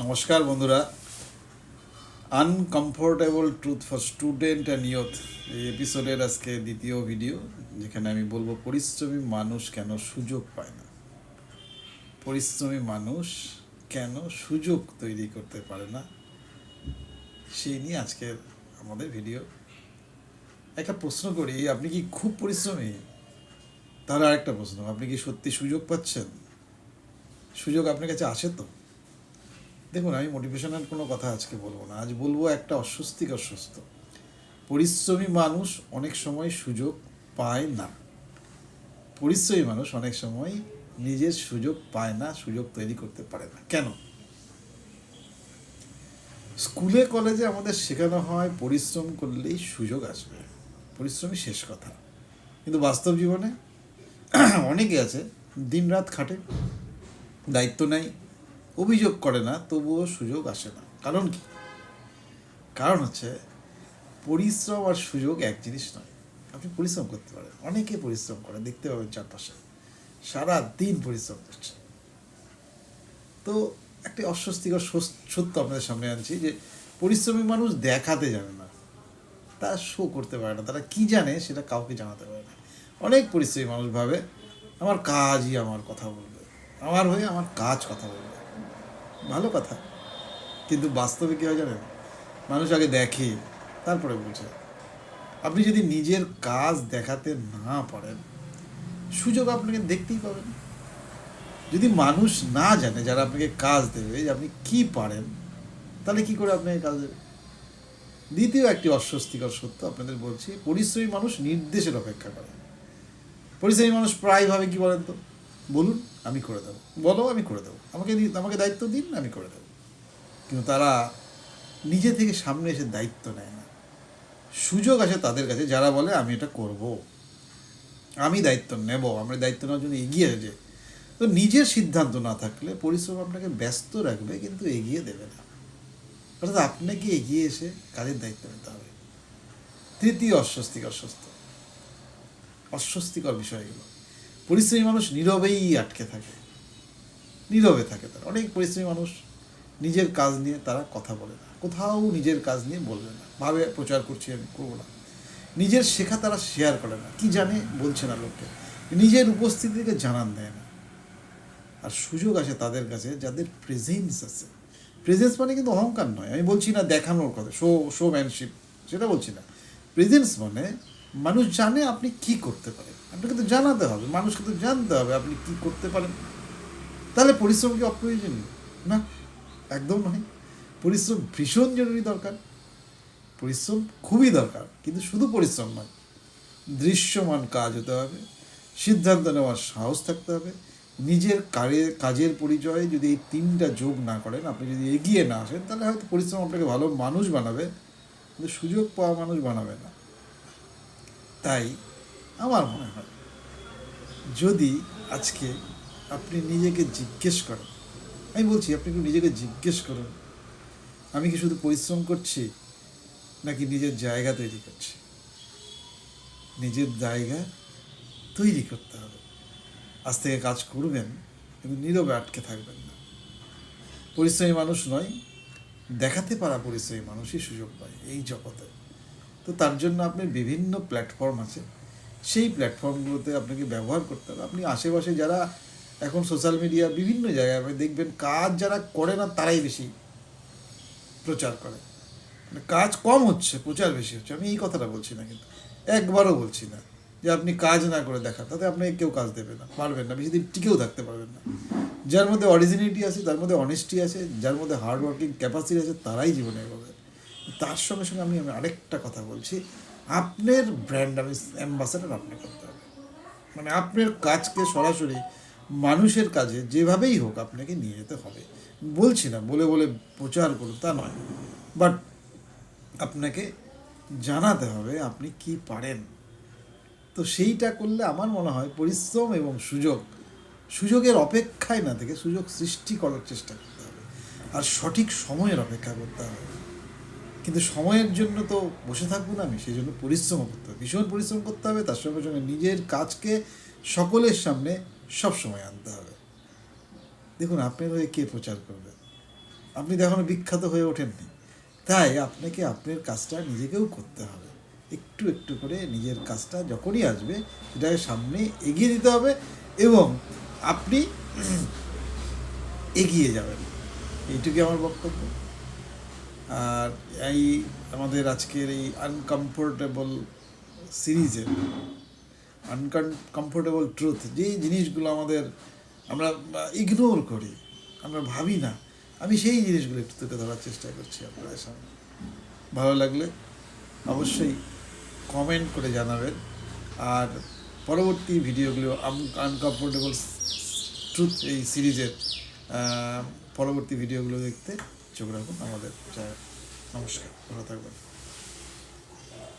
নমস্কার বন্ধুরা। Uncomfortable truth for student and youth এই এপিসোডের আজকে দ্বিতীয় ভিডিও যেখানে আমি বলব পরিশ্রমী মানুষ কেন সুযোগ পায় না? পরিশ্রমী মানুষ কেন সুযোগ তৈরি করতে পারে না? সেই নিয়ে আজকের আমাদের ভিডিও একটা প্রশ্ন করি, আপনি কি খুব পরিশ্রমী? তাহলে আরেকটা প্রশ্ন, আপনি কি সত্যি সুযোগ পাচ্ছেন? সুযোগ আপনার কাছে আসে তো? দেখুন, আমি মোটিভেশনাল কোনো কথা আজকে বলব না। আজ বলব একটা অস্বস্তিক অস্বস্ত পরিশ্রমী মানুষ অনেক সময় সুযোগ পায় না। পরিশ্রমী মানুষ অনেক সময় নিজের সুযোগ পায় না, সুযোগ তৈরি করতে পারে না। কেন? স্কুলে, কলেজে আমাদের শেখানো হয়, পরিশ্রম করলেই সুযোগ আসবে। পরিশ্রমই শেষ কথা। কিন্তু বাস্তব জীবনে অনেকে আছে, দিনরাত খাটে, দায়িত্ব নেয় অভিযোগ করে না, তবুও সুযোগ আসে না। কারণ কি? কারণ হচ্ছে, পরিশ্রম আর সুযোগ এক জিনিস নয়। আপনি পরিশ্রম করতে পারেন। অনেকে পরিশ্রম করে, দেখতে পাবেন চারপাশে। সারা দিন পরিশ্রম করছে। তো একটি অস্বস্তিকর সত্য আপনাদের সামনে আনছি যে, পরিশ্রমী মানুষ দেখাতে জানে না। তারা শো করতে পারে না। তারা কি জানে সেটা কাউকে জানাতে পারে না। অনেক পরিশ্রমী মানুষ ভাবে, আমার কাজই আমার কথা বলবে। আমার হয়ে আমার কাজ কথা বলবে। ভালো কথা। কিন্তু বাস্তবে কী হয় জানেন? মানুষ আগে দেখে, তারপরে বুঝে। আপনি যদি নিজের কাজ দেখাতে না পারেন, সুযোগ আপনাকে দেখতেই পাবেন। যদি মানুষ না জানে যারা আপনাকে কাজ দেবে যে আপনি কি পারেন, তাহলে কি করে আপনাকে কাজ দেবে দ্বিতীয় একটি অস্বস্তিকর সত্য আপনাদের বলছি, পরিশ্রমী মানুষ নির্দেশের অপেক্ষা করে। পরিশ্রমী মানুষ প্রায় ভাবে কি বলেন তো? বলুন, আমি করে দেবো। বলো, আমি করে দেবো। আমাকে আমাকে দায়িত্ব দিন, আমি করে দেবো। কিন্তু তারা নিজে থেকে সামনে এসে দায়িত্ব নেয় না। সুযোগ আছে তাদের কাছে, যারা বলে, আমি এটা করব। আমি দায়িত্ব নেব। আমরা দায়িত্ব নেওয়ার জন্য এগিয়ে যে তো নিজের সিদ্ধান্ত না থাকলে পরিশ্রম আপনাকে ব্যস্ত রাখবে, কিন্তু এগিয়ে দেবে না। অর্থাৎ আপনাকে এগিয়ে এসে কাজের দায়িত্ব নিতে হবে। তৃতীয় অস্বস্তিকর অস্বস্ত অস্বস্তিকর বিষয়গুলো। পরিশ্রমী মানুষ নীরবেই আটকে থাকে। নীরবে থাকে তারা। অনেক পরিশ্রমী মানুষ নিজের কাজ নিয়ে তারা কথা বলে না। কোথাও নিজের কাজ নিয়ে বলবে না। ভাবে প্রচার করছি আমি, করব না। নিজের শেখা তারা শেয়ার করে না। কি জানে বলছে না লোককে। নিজের উপস্থিতিকে জানান দেয় না। আর সুযোগ আছে তাদের কাছে যাদের প্রেজেন্স আছে। প্রেজেন্স মানে কিন্তু অহংকার নয়। আমি বলছি না দেখানোর কথা। শো শো ম্যানশিপ সেটা বলছি না। প্রেজেন্স মানে মানুষ জানে আপনি কি করতে পারেন। আপনাকে তো জানাতে হবে, মানুষকে তো জানতে হবে আপনি কি করতে পারেন। তাহলে পরিশ্রম কি অপ্রয়োজনীয়? না, একদম নয়। পরিশ্রম ভীষণ জরুরি দরকার। পরিশ্রম খুবই দরকার, কিন্তু শুধু পরিশ্রম নয়। দৃশ্যমান কাজ হতে হবে, সিদ্ধান্ত নেওয়ার সাহস থাকতে হবে। নিজের কাজের কাজের পরিচয়ে যদি এই তিনটা যোগ না করেন, আপনি যদি এগিয়ে না আসেন, তাহলে হয়তো পরিশ্রম আপনাকে ভালো মানুষ বানাবে, কিন্তু সুযোগ পাওয়া মানুষ বানাবে না। তাই আমার মনে হয় যদি আজকে আপনি নিজেকে জিজ্ঞেস করেন, আমি বলছি আপনি একটু নিজেকে জিজ্ঞেস করুন, আমি কি শুধু পরিশ্রম করছি নাকি নিজের জায়গা তৈরি করছি? নিজের জায়গা তৈরি করতে হবে। আজ থেকে কাজ করবেন কিন্তু নীরবে আটকে থাকবেন না। পরিশ্রমী মানুষ নয়, দেখাতে পারা পরিশ্রমী মানুষই সুযোগ পায় এই জগতে। তো তার জন্য আপনার বিভিন্ন প্ল্যাটফর্ম আছে। সেই প্ল্যাটফর্মগুলোতে আপনাকে ব্যবহার করতে হবে। আপনি আশেপাশে যারা এখন সোশ্যাল মিডিয়া বিভিন্ন জায়গায় আপনি দেখবেন, কাজ যারা করে না তারাই বেশি প্রচার করে। মানে কাজ কম হচ্ছে, প্রচার বেশি হচ্ছে। আমি এই কথাটা বলছি না কিন্তু। একবারও বলছি না যে আপনি কাজ না করে দেখান, তাতে আপনাকে কেউ কাজ দেবে না, পারবেন না বেশি দিন টিকেও থাকতে পারবেন না। যার মধ্যে অরিজিনিটি আছে, তার মধ্যে অনেস্টি আছে, যার মধ্যে হার্ড ওয়ার্কিং ক্যাপাসিটি আছে, তারাই জীবনে এগোবে। তার সঙ্গে সঙ্গে আমি আমি আরেকটা কথা বলছি। আপনার ব্র্যান্ড আমি অ্যাম্বাসাডার আপনি করতে হবে। মানে আপনার কাজকে সরাসরি মানুষের কাজে যেভাবেই হোক আপনাকে নিয়ে যেতে হবে। বলছি না, বলে বলে প্রচার করুন তা নয়। বাট আপনাকে জানাতে হবে আপনি কি পারেন। তো সেইটা করলে আমার মনে হয় পরিশ্রম এবং সুযোগ, সুযোগের অপেক্ষায় না থেকে সুযোগ সৃষ্টি করার চেষ্টা করতে হবে। আর সঠিক সময়ের অপেক্ষা করতে হবে। কিন্তু সময়ের জন্য তো বসে থাকব না আমি, সেই জন্য পরিশ্রম করতে হবে। ভীষণ পরিশ্রম করতে হবে, তার সঙ্গে সঙ্গে নিজের কাজকে সকলের সামনে সব সময় আনতে হবে। দেখুন, আপনার হয়ে কে প্রচার করবে? আপনি তো এখনও বিখ্যাত হয়ে ওঠেননি। তাই আপনাকে আপনার কাজটা নিজেকেও করতে হবে। একটু একটু করে নিজের কাজটা যখনই আসবে সেটাকে সামনে এগিয়ে দিতে হবে এবং আপনি এগিয়ে যাবেন। এইটুকুই আমার বক্তব্য। আর এই আমাদের আজকের এই আনকমফোর্টেবল সিরিজের আনকমফোর্টেবল ট্রুথ যেই জিনিসগুলো আমাদের আমরা ইগনোর করি, আমরা ভাবি না, আমি সেই জিনিসগুলো একটু তুলে ধরার চেষ্টা করছি আপনাদের সামনে। ভালো লাগলে অবশ্যই কমেন্ট করে জানাবেন। আর পরবর্তী ভিডিওগুলো আনকমফোর্টেবল ট্রুথ এই সিরিজের পরবর্তী ভিডিওগুলো দেখতে চোখ রাখুন আমাদের নমস্কার ভালো থাকবেন।